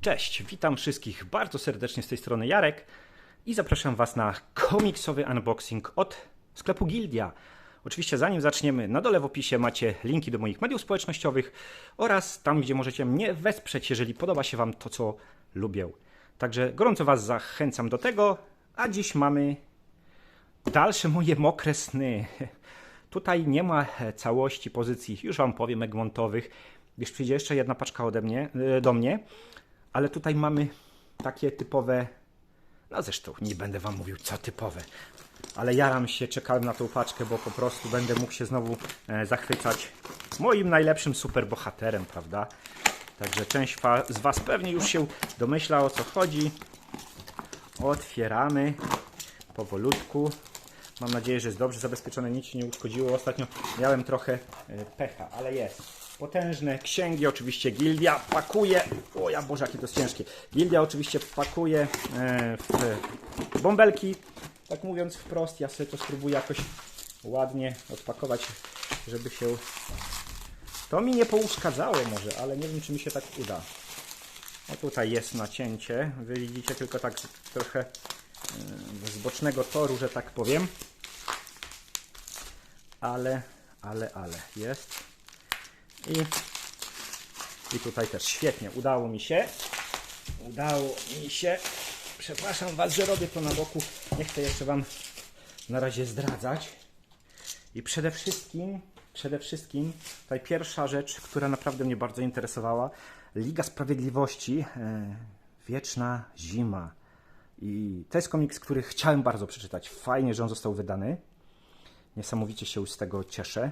Cześć, witam wszystkich bardzo serdecznie z tej strony Jarek i zapraszam Was na komiksowy unboxing od sklepu Gildia. Oczywiście zanim zaczniemy, na dole w opisie macie linki do moich mediów społecznościowych oraz tam, gdzie możecie mnie wesprzeć, jeżeli podoba się Wam to, co lubię. Także gorąco Was zachęcam do tego, a dziś mamy dalsze moje mokre sny. Tutaj nie ma całości pozycji, już Wam powiem, egmontowych, gdyż przyjdzie jeszcze jedna paczka ode mnie, e, do mnie, ale tutaj mamy takie typowe, no zresztą nie będę Wam mówił co typowe, ale jaram się, czekałem na tą paczkę, bo po prostu będę mógł się znowu e, zachwycać moim najlepszym superbohaterem, prawda? Także część z Was pewnie już się domyśla o co chodzi. Otwieramy powolutku. Mam nadzieję, że jest dobrze zabezpieczone, nic się nie uszkodziło. Ostatnio miałem trochę e, pecha, ale jest. Potężne księgi, oczywiście Gildia pakuje. O ja Boże, jakie to jest ciężkie. Gildia oczywiście pakuje e, w bąbelki. Tak mówiąc wprost, ja sobie to spróbuję jakoś ładnie odpakować, żeby się. To mi nie pouszkadzało może, ale nie wiem, czy mi się tak uda. O tutaj jest nacięcie. Wy widzicie tylko tak trochę e, z bocznego toru, że tak powiem. Ale, ale, ale jest. I, I tutaj też świetnie. Udało mi się. Udało mi się. Przepraszam Was, że robię to na boku. Nie chcę jeszcze Wam na razie zdradzać. I przede wszystkim, przede wszystkim, tutaj pierwsza rzecz, która naprawdę mnie bardzo interesowała. Liga Sprawiedliwości. E, Wieczna Zima. I to jest komiks, który chciałem bardzo przeczytać. Fajnie, że on został wydany. Niesamowicie się z tego cieszę.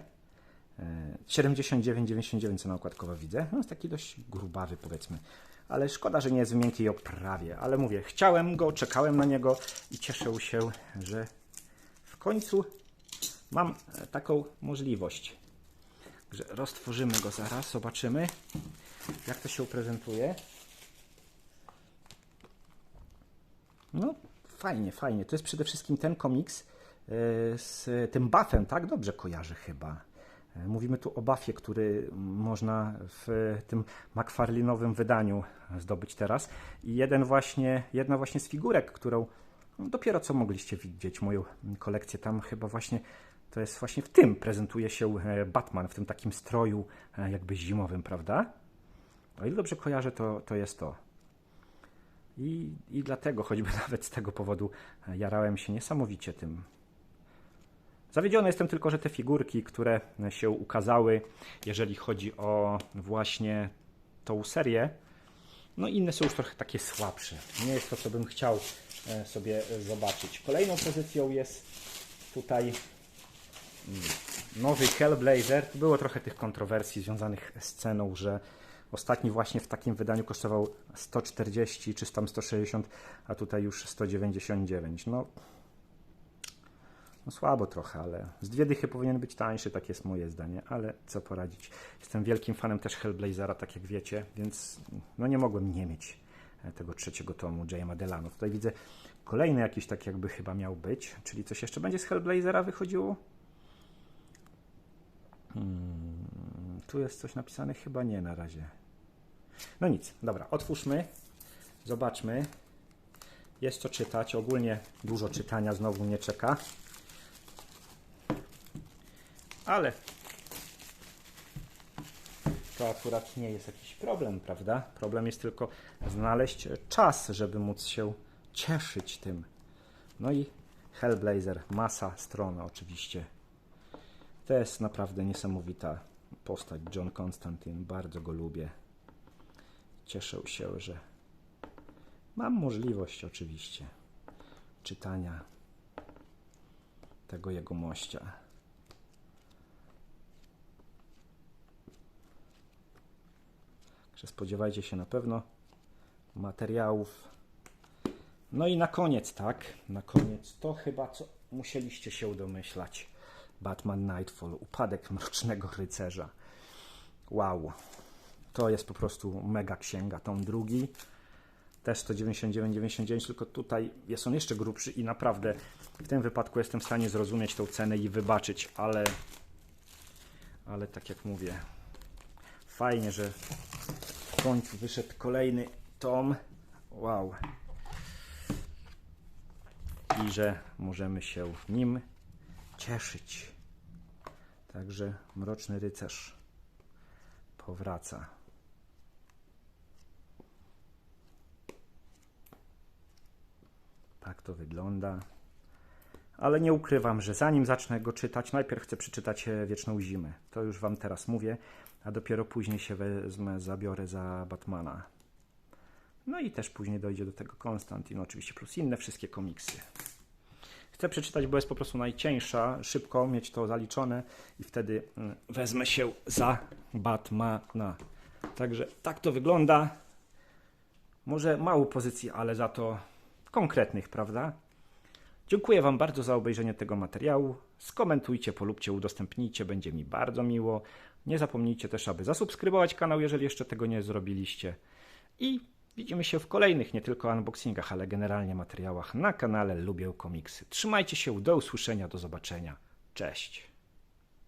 E, 79,99 cena okładkowa widzę. No jest taki dość grubawy powiedzmy. Ale szkoda, że nie jest w miękkiej oprawie. Ale mówię, chciałem go, czekałem na niego i cieszę się, że w końcu mam e, taką możliwość. Że roztworzymy go zaraz, zobaczymy jak to się prezentuje. No, fajnie, fajnie. To jest przede wszystkim ten komiks e, z tym buffem, tak? Dobrze kojarzę chyba. E, Mówimy tu o buffie, który można w tym McFarlane'owym wydaniu zdobyć teraz. I jeden właśnie, jedna właśnie z figurek, którą dopiero co mogliście widzieć, moją kolekcję tam chyba właśnie to jest właśnie w tym prezentuje się e, Batman, w tym takim stroju e, jakby zimowym, prawda? O ile dobrze kojarzę, to, to jest to. I, I dlatego, choćby nawet z tego powodu, jarałem się niesamowicie tym. Zawiedziony jestem tylko, że te figurki, które się ukazały, jeżeli chodzi o właśnie tą serię, no inne są już trochę takie słabsze. Nie jest to, co bym chciał e, sobie zobaczyć. Kolejną pozycją jest tutaj mm, nowy Hellblazer. Było trochę tych kontrowersji związanych z ceną, że ostatni właśnie w takim wydaniu kosztował 140 czy tam 160, a tutaj już 199. No, no słabo trochę, ale z dwie dychy powinien być tańszy, tak jest moje zdanie, ale co poradzić. Jestem wielkim fanem też Hellblazera, tak jak wiecie, więc no nie mogłem nie mieć e, tego trzeciego tomu J.M. Delano. Tutaj widzę kolejny jakiś tak jakby chyba miał być, czyli coś jeszcze będzie z Hellblazera wychodziło? Hmm, tu jest coś napisane? Chyba nie na razie. No nic, dobra, otwórzmy, zobaczmy. Jest co czytać, ogólnie dużo czytania znowu nie czeka. Ale to akurat nie jest jakiś problem, prawda? Problem jest tylko znaleźć czas, żeby móc się cieszyć tym. No i Hellblazer, masa stron oczywiście. To jest naprawdę niesamowita postać John Constantine, bardzo go lubię. Cieszę się, że mam możliwość oczywiście czytania tego jego mościa. Także spodziewajcie się na pewno materiałów. No i na koniec, tak, na koniec to chyba co musieliście się domyślać. Batman Nightfall, upadek mrocznego rycerza. Wow, to jest po prostu mega księga, tom drugi. Też 199,99, tylko tutaj jest on jeszcze grubszy i naprawdę w tym wypadku jestem w stanie zrozumieć tą cenę i wybaczyć, ale ale tak jak mówię, fajnie, że w końcu wyszedł kolejny tom. Wow. I że możemy się nim cieszyć. Także Mroczny Rycerz powraca. Tak to wygląda. Ale nie ukrywam, że zanim zacznę go czytać, najpierw chcę przeczytać e, Wieczną Zimę. To już Wam teraz mówię, a dopiero później się wezmę, zabiorę za Batmana. No i też później dojdzie do tego Konstantin, oczywiście, plus inne wszystkie komiksy. Chcę przeczytać, bo jest po prostu najcieńsza, szybko mieć to zaliczone i wtedy mm, wezmę się za Batmana. Także tak to wygląda. Może mało pozycji, ale za to konkretnych, prawda? Dziękuję Wam bardzo za obejrzenie tego materiału. Skomentujcie, polubcie, udostępnijcie, będzie mi bardzo miło. Nie zapomnijcie też, aby zasubskrybować kanał, jeżeli jeszcze tego nie zrobiliście. I widzimy się w kolejnych, nie tylko unboxingach, ale generalnie materiałach na kanale Lubię Komiksy. Trzymajcie się, do usłyszenia, do zobaczenia. Cześć.